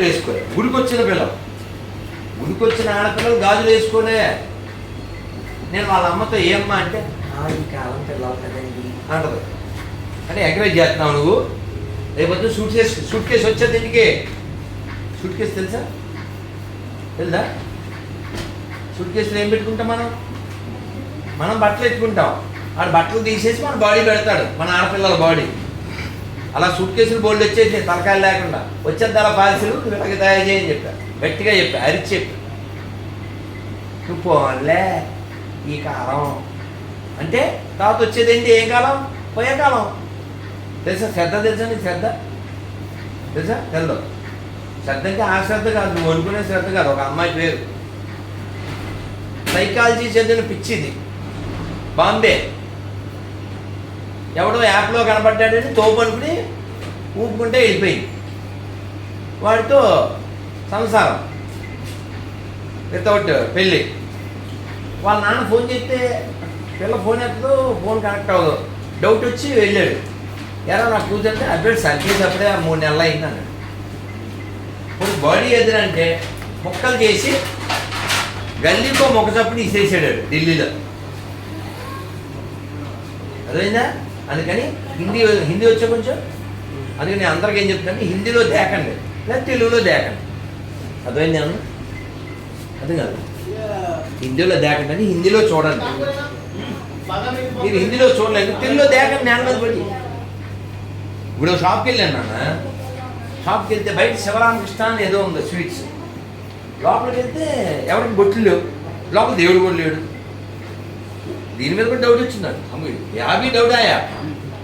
గాజులు వేసుకోలే. గుడికొచ్చిన పిల్లలు. గుడికొచ్చిన ఆడపిల్లలు గాజులు వేసుకోలే. నేను వాళ్ళ అమ్మతో ఏమ్మా అంటే ఈ కాలం పిల్లలు కదండి. అంటదు. అంటే ఎంకరేజ్ చేస్తున్నావు నువ్వు. రేపొద్దు సూట్ కేసు సూట్ కేసు వచ్చేది ఇంటికి సూట్ కేసు తెలుసా? తెలుసా సూట్ కేసులు ఏం పెట్టుకుంటాం మనం? మనం బట్టలు ఎత్తుకుంటాం. ఆడు బట్టలు తీసేసి మన బాడీ పెడతాడు మన ఆడపిల్లల బాడీ. అలా సూట్ కేసులు బోల్డ్ వచ్చేసి తలకాయలు లేకుండా. వచ్చే అలా పాలసీలు నువ్వు తయారు చేయని చెప్పా. గట్టిగా చెప్పా అరిచి చెప్పి. నువ్వు పోన్లే ఈ కాలం. అంటే తర్వాత వచ్చేది ఏంటి ఏం కాలం? పోయే కాలం. తెలుసా? శ్రద్ధ తెలుసా నీకు శ్రద్ధ? తెలుసా? తెలదు. శ్రద్ధ అంటే ఆ శ్రద్ధ కాదు నువ్వు అనుకునే శ్రద్ధ కాదు ఒక అమ్మాయి పేరు. సైకాలజీ చదివిన పిచ్చిది. బాంబే. ఎవడో యాప్లో కనపడ్డాడని తోపు అనుకుని ఊపుకుంటే వెళ్ళిపోయింది. వాడితో సంసారం వితౌట్ పెళ్ళి. వాళ్ళ నాన్న ఫోన్ చేస్తే పిల్ల ఫోన్ ఎత్తదు ఫోన్ కనెక్ట్ అవ్వదు. డౌట్ వచ్చి వెళ్ళాడు. ఎలా నాకు కూర్చుంటే అప్డేట్ సర్వీస్ అప్పుడే ఆ మూడు నెలలు అయిందన్నాడు ఇప్పుడు బాడీ ఎదురంటే ముక్కలు చేసి గల్లీకో మొక్క చప్పుడు ఇసేసాడు ఢిల్లీలో. అదైందా అందుకని హిందీ హిందీ వచ్చే కొంచెం అందుకని నేను అందరికీ ఏం చెప్తాను హిందీలో దేకండి లేదా తెలుగులో దేకండి. అర్థమైంది ఏమన్నా? అర్థం కాదు. హిందీలో దేకండి అని హిందీలో చూడండి. మీరు హిందీలో చూడలేదు తెలుగులో దేకండి నేల మీద పడి. ఇప్పుడు షాప్కి వెళ్ళాను నాన్న. షాప్కి వెళ్తే బయట శివరామకృష్ణ అని ఏదో ఉంది స్వీట్స్. లోపలికి వెళ్తే ఎవరికి బొట్లు లేవు. లోపల దేవుడు కూడా లేడు. దీని మీద కూడా డౌట్ వచ్చిందండి అమ్మ యాభై డౌట్ ఆయా?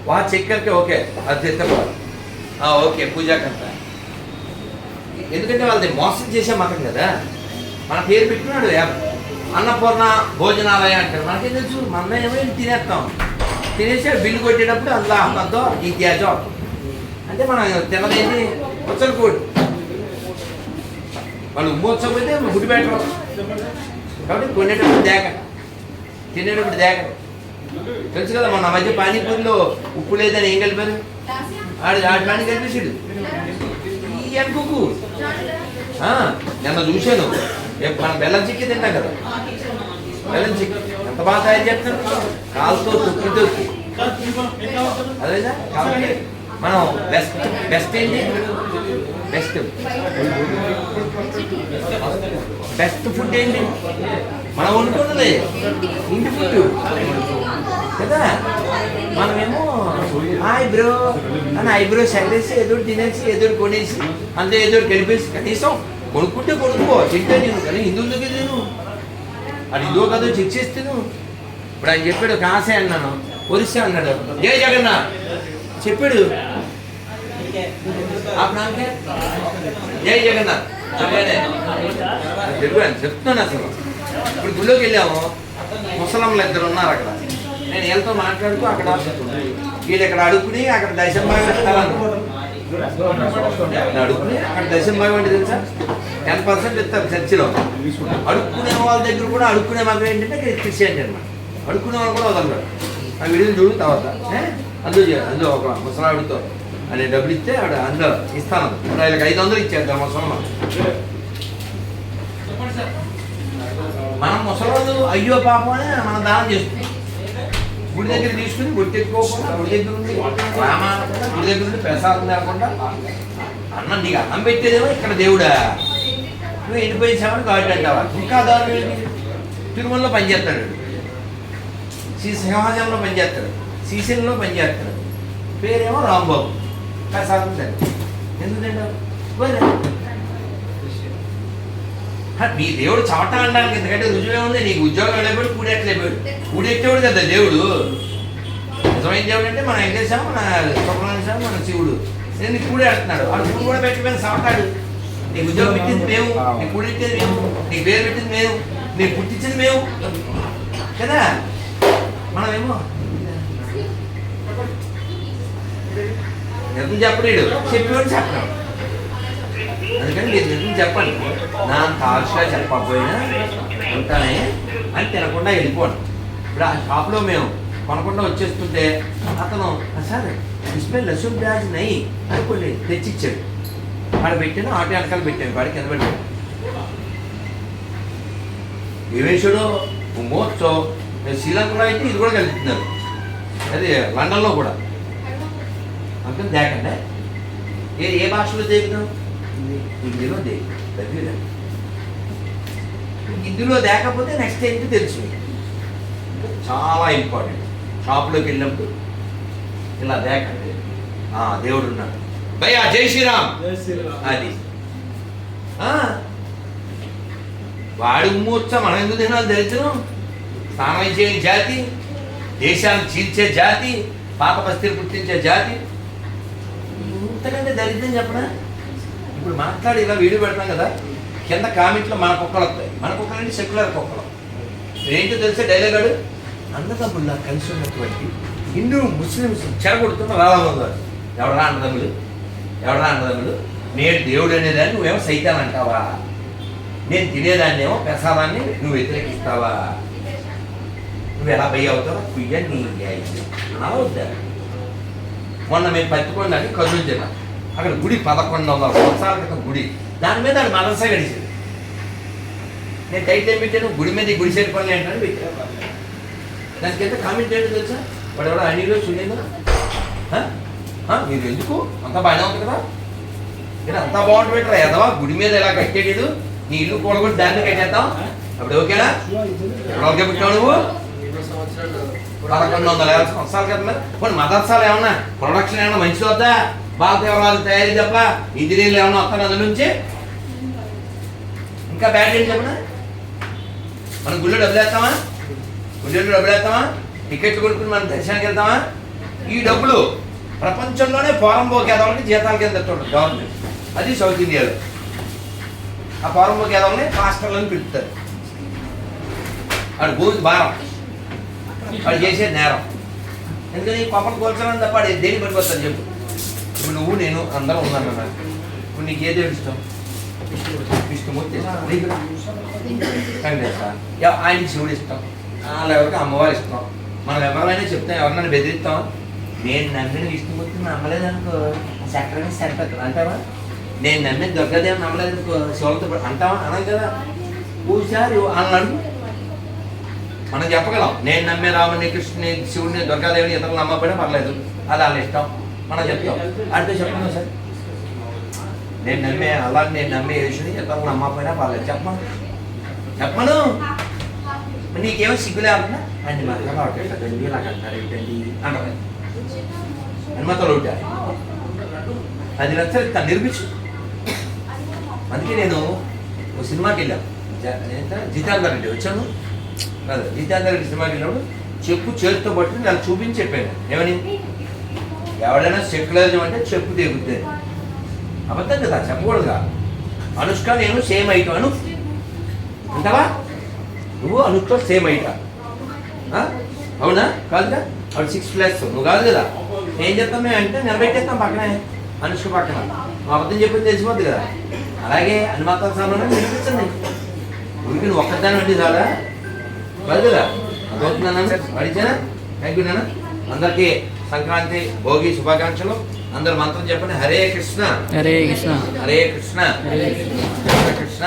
వా చెక్కర్కి ఓకే. అది తెత్తపో ఓకే పూజాకంత ఎందుకంటే వాళ్ళది మోసం చేసే మతం కదా. మన పేరు పెట్టుకున్నాడు యాప్ అన్నపూర్ణ భోజనాలయ అంటారు. మనకేం తెలుసు మన ఏమో తినేస్తాం. తినేసి బిల్లు కొట్టేటప్పుడు అందులో అమ్మతో ఈ గ్యాజో అంటే మనం తినదేది వచ్చలు కోడి. వాళ్ళు ఉమ్మోత్సవం అయితే గుడి పెట్టరు. కాబట్టి కొనేటప్పుడు దేక తినేటప్పుడు దేక తెలుసు కదా మొన్న మధ్య పానీపూరిలో ఉప్పు లేదని ఏం కలిపారు? ఆడు ఆడి పాని కలిపేసాడు ఈ అనుకోకు నిన్న చూశాను. మనం బెల్లం చిక్కి తింటాం కదా. బెల్లం చిక్కి. ఎంత బాగా తయారు చేస్తాను కాలుతో తొక్కి తొక్కి అదేనా? కాబట్టి మనం బెస్ట్ బెస్ట్ ఏంటి బెస్ట్ బెస్ట్ ఫుడ్ ఏంటి మనం వండుకున్నది ఇంటి ఫుడ్ కదా మనమేమో హాయ్ బ్రో అని ఐబ్రో సగరేసి ఎదురు తినేసి ఎదురు కొనేసి అంతే ఎదురు గడిపేసి కనీసం కొనుక్కుంటే కొనుక్కో తింటే నేను కానీ హిందువుల దగ్గర నేను అది ఇదో కదో చెక్ చేస్తాను ఇప్పుడు ఆయన చెప్పాడు కాసే అన్నాను ఒరిస్సా అన్నాడు జై జగన్నాథ్ చెప్పాడు. జై జగన్నాథ్. చెప్పాను చెప్తున్నాను అసలు. ఇప్పుడు గుళ్ళోకి వెళ్ళాము. ముసలమ్మలు ఇద్దరు ఉన్నారు అక్కడ. నేను వీళ్ళతో మాట్లాడుతూ అక్కడ వీళ్ళు ఇక్కడ అడుక్కుని అక్కడ దశం భాగం ఇస్తాను అడుక్కుని అక్కడ దశం భాగం అంటే తెలుసా? టెన్ పర్సెంట్ ఇస్తారు చర్చిలో. అడుక్కునే వాళ్ళ దగ్గర కూడా అడుక్కునే మాత్రం ఏంటంటే క్రిస్టియన్ అనమాట అడుక్కునే వాళ్ళు కూడా వదలరు. ఆ వీడియోలు చూడు తర్వాత. అందు అందు ఒక ముసలావిడితో అని డబ్బులు ఇస్తే ఆడ అందులో ఇస్తాను ఇప్పుడు ఆయనకి ఐదు వందలు ఇచ్చేద్దాం ముసలమ్మ మనం ముసలోళ్ళు అయ్యో పాపం అని మనం దానం చేస్తున్నాం. గుడి దగ్గర తీసుకుని గుట్టెట్టుకోకుండా గుడి దగ్గర ఉండి రామానకుండా గుడి దగ్గర ఉండి ప్రసాదం లేకుండా అన్నం నీకు అన్నం పెట్టేదేమో ఇక్కడ దేవుడా. నువ్వు ఎండిపోయించామని కాబట్టి అంటావా ఇంకా దారుణం తిరుమలలో పనిచేస్తాడు. శ్రీ సింహాచలంలో పనిచేస్తాడు. శ్రీశైలంలో పనిచేస్తున్నాడు పేరేమో రాంబాబు. ప్రసాదం సరే ఎందుకు మీ నీ దేవుడు చవట అనడానికి ఎందుకంటే రుజువే ఉంది. నీకు ఉద్యోగం వెళ్ళిపోయి కూడెట్లేపోయాడు కూడెట్టేవాడు కదా దేవుడు. నిజమైన దేవుడు అంటే మన వెంకటేశ్వర మన సుబ్రహ్మణ్య స్వామి మన శివుడు. నేను నీకు కూడెడుతున్నాడు వాడు కూడు కూడా పెట్టిపోయిన చవటాడు నీకు ఉద్యోగం పెట్టింది మేము. నీకు కూడెట్టేది మేము. నీకు పేరు పెట్టింది మేము. నీకు పుట్టించింది మేము. కదా? మనమేమో నిజం చెప్పలేడు చెప్పేవాడు చెప్పను అందుకని మీరు నిజం చెప్పండి. నా అంత చెప్పకపోయినా ఉంటానే అని తినకుండా వెళ్ళిపోను ఇప్పుడు ఆ షాప్లో మేము కొనకుండా వచ్చేస్తుంటే అతను సార్ ఇస్మే లసూన్ ప్యాజ్ నై కొన్ని తెచ్చిచ్చాడు. వాడు పెట్టాను ఆటో వెనకాల పెట్టాను వాడికి కింద పెట్టాను ఏమేశాడు మోత్సవ్ శ్రీలంకలో అయితే ఇది కూడా కలుపుతున్నారు. అది లండన్లో కూడా. అంతం దేకండి. ఏ ఏ భాషలో దేకుతాం హిందీలో దేకు. దగ్గర హిందీలో దేకపోతే నెక్స్ట్ ఏంటి తెలుసు. చాలా ఇంపార్టెంట్ షాప్లోకి వెళ్ళినప్పుడు ఇలా దేకండి. ఆ, దేవుడు ఉన్నాడు. భయ్యా జై శ్రీరామ్. అది. వాడి ఉమ్మూర్చ మనం ఎందుకు తినాలి దరిద్రం స్నానం చేయని జాతి దేశాన్ని చీల్చే జాతి పాప బస్తీలు పుట్టించే జాతి. ఇంతకంటే దరిద్రం చెప్పడా ఇప్పుడు మాట్లాడి ఇలా వీడియో పెడతాం కదా కింద కామెంట్లో మన కుక్కలు వస్తాయి. మన కుక్కలు అంటే సెక్యులర్ కుక్కలు. ఏంటో తెలిసే డైలాగాడు అన్నదమ్ముల్లా కలిసి ఉన్నటువంటి హిందూ ముస్లిమ్స్ చెరగొడుతున్న రావాలి ఎవడరా అన్నదమ్ములు? ఎవడరా అన్నదమ్ములు? నేను దేవుడు అనేదాన్ని నువ్వేమో సైతాన్ అంటావా? నేను తినేదాన్నేమో ప్రసాదాన్ని నువ్వు వ్యతిరేకిస్తావా? నువ్వు ఎలా భయ అవుతావు కుయ్య నీ అలా వద్దా? మొన్న మేము పత్తికొండని కర్నూలు జిల్లా. అక్కడ గుడి పదకొండు వందల సంవత్సరాల క్రితం గుడి. దాని మీద దాని మనసే గడిచింది. నేను టైట్ ఏం పెట్టాను? గుడి మీద ఈ గుడి సైడ్ పనులు ఏంటని పెట్టాను. దానికి ఎంత కామెంట్ ఏంటో తెలుసా? వాడు ఎవడో అనిలో సునీల్ మీరు ఎందుకు? అంతా బాగానే ఉంది కదా? ఇక్కడ అంతా బాగుంటుంది పెట్టరా ఎదవా? గుడి మీద ఇలా కట్టేడు నీ ఇల్లు కూడగొట్టి దాన్ని కట్టేద్దాం. అప్పుడు ఓకేనా? ఎవరికే పెట్టావు నువ్వు? పదకొండు వందల యాభై సంవత్సరాల క్రితం మదర్సాలు ఏమన్నా ప్రొడక్షన్ ఏమన్నా మంచి వద్దా బాలదేవరాలు తయారీ తప్ప ఇంజనీర్లు ఏమన్నా వస్తారు అందులో నుంచి ఇంకా బ్యాడ్ ఏంటి చెప్పనా మనం గుళ్ళో డబ్బులు వేస్తామా గుళ్ళో డబ్బులు వేస్తామా టికెట్లు కొనుక్కుని మనం దర్శనానికి వెళ్తామా ఈ డబ్బులు ప్రపంచంలోనే ఫారం పోకి ఎదవాళ్ళకి జీతాల కింద గవర్నమెంట్ అది సౌత్ ఇండియాలో ఆ ఫారం పోకి ఎదవాళ్ళని అని పిలుపుతారు. అది భూమి భారం వాడు చేసేది నేరం. ఎందుకని పాపను కోల్చాలని తప్ప వాడు దేని పనికొస్తాను చెప్పు. ఇప్పుడు నువ్వు నేను అందరం ఉన్నాను అన్న ఇప్పుడు నీకు ఏ దేవుడు ఇష్టం? విష్ణుమూర్తి ఇష్టం నీకు? ఆయనకి శివుడు ఇష్టం. వాళ్ళు ఎవరికి అమ్మవారు ఇష్టం. మనం ఎవరైనా చెప్తాం ఎవరినైనా బెదిరిస్తాం. నేను నమ్మిన విష్ణుమూర్తిని నమ్మలేదనుకో చక్రమే సరిపెట్టాను అంటావా? నేను నమ్మిన దుర్గాదేవి నమ్మలేదనుకో శివులతో అంటావా? అనం కదా. పూజారి అన్నాడు మనం చెప్పగలం. నేను నమ్మే రాముని కృష్ణుని శివుడిని దుర్గాదేవిని ఇతరులు నమ్మకపోయినా పర్లేదు. అది వాళ్ళ ఇష్టం. మనం చెప్తాం. అంటే చెప్పను సార్. నేను నమ్మే అలా నేను నమ్మే యేసుని ఇతరులు నమ్మకపోయినా పర్లేదు. చెప్పమను. చెప్పమను. నీకేమో సిగ్గు లేకుండా అండి మా దగ్గర ఒకటి కదండి ఇలా అంటారు ఏంటండి? అంటారు. హనుమతలు ఉంటాయి. అది లక్షలు ఇస్తాను నిరూపించు అందుకే నేను ఒక సినిమాకి వెళ్ళాను జితేందర్ రెడ్డి వచ్చాను. కాదు సినిమాకి వెళ్ళినప్పుడు చెప్పు చేతితో పట్టుకుని నాకు చూపించి చెప్పాను. ఏమని? ఎవడైనా సెక్యులరిజం అంటే చెప్పు తెగుతుంది అబద్ధం కదా చెప్పకూడదుగా. అనుష్క నేను సేమ్ ఐటమ్ అను? అంటావా నువ్వు అనుష్క సేమ్ అయిటా. అవునా? కాదుగా? ఆవిడ సిక్స్ ప్లస్ నువ్వు కాదు కదా. ఏం చేస్తాం మేము? అంటే నిలబెట్టేస్తాం పక్కనే. అనుష్క పక్కన. మా అబద్ధం చెప్పింది తెలిసిపోద్ది కదా. అలాగే అనుమాత సామాన్ వినిపించండి ఉరికి నువ్వు ఒక్కదాని వండి చాలా. కాదు కదా అదవుతున్నాను అడిచానా థ్యాంక్ యూ నాన్న. అందరికీ సంక్రాంతి భోగి శుభాకాంక్షలు. అందరు మంత్రం చెప్పండి. హరే కృష్ణ. హరే కృష్ణ. హరే కృష్ణ. హరే కృష్ణ.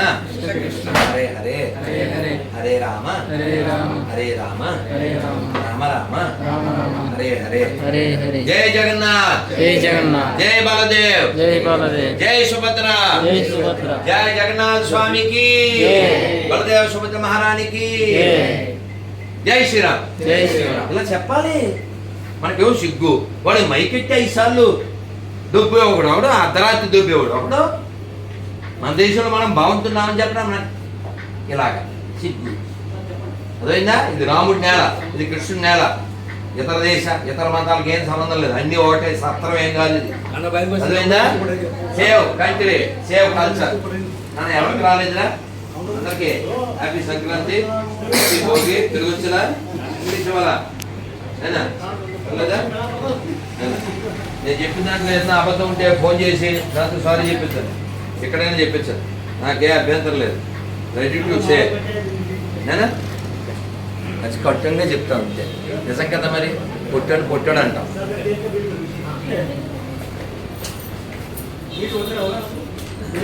కృష్ణ హరే హరే. హరే హరే. రామ. హరే రామ. హరే రామ. రామ. రామ హరే హరే. హరే హరే. జై జగన్నాథ్. జై జగన్నాథ్. జై బలదేవ్. జై బాలదేవ్. జై సుభద్ర. జై సుభద్ర. జై జగన్నాథ్ స్వామికి. బలదేవ్ సుభద్ర మహారాణికి. జై శ్రీరామ్. జై శ్రీరామ్. ఇలా చెప్పాలి. మనకేమో సిగ్గు. వాడు మైకెట్టి ఐదు సార్లు దొబ్బేవాడు. ఒకడు అర్ధరాత్రి దొబ్బేవాడు. ఒకడు మన దేశంలో మనం బాగుంటున్నామని చెప్పడం ఇలాగ. సిగ్గు. అదైందా ఇది రాముడి నేల. ఇది కృష్ణుడి నేల. ఇతర దేశ ఇతర మతాలకు ఏం సంబంధం లేదు. అన్ని ఒకటే. సత్రం ఏం కాదు ఇది. అదైందా సేవ్ కంట్రీ సేవ్ కల్చర్. మన ఎవరికి రాలేదురా? అందుకే హ్యాపీ సంక్రాంతి హ్యాపీ భోగి తిరిగి వచ్చినా ఇంగ్లీష్ అయినా? లేదా నేను చెప్పిన దాంట్లో ఏదైనా అబద్ధం ఉంటే ఫోన్ చేసి దాంతో సారీ చెప్పించాను ఎక్కడైనా చెప్పించాను నాకే అభ్యంతరం లేదు. రెడీ టు సే నేనా అది కట్టంగా చెప్తాను అంతే నిజం కదా మరి? కొట్టాడు కొట్టాడు అంటాం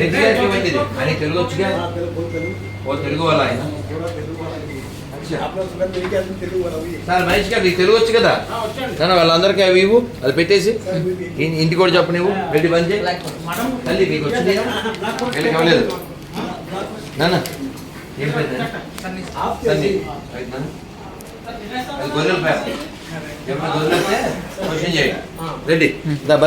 ఇది ఆయన తెలుగు వచ్చుగా ఓ తెలుగు వాళ్ళ ఆయన. సార్ మహేష్ గారు నీకు తెలుగు వచ్చు కదా నాన్న వాళ్ళందరికీ అవి ఇవ్వు అది పెట్టేసి. ఇంటికి కూడా చెప్పు నువ్వు. రెడ్డి బంద్ చేయి. తల్లి నీకు వచ్చింది? ఇవ్వలేదు నాన్న. ఏం గొర్రెల పేపర్. గొర్రెలు వస్తే క్వశ్చన్ చేయండి రెడ్డి దా బంద్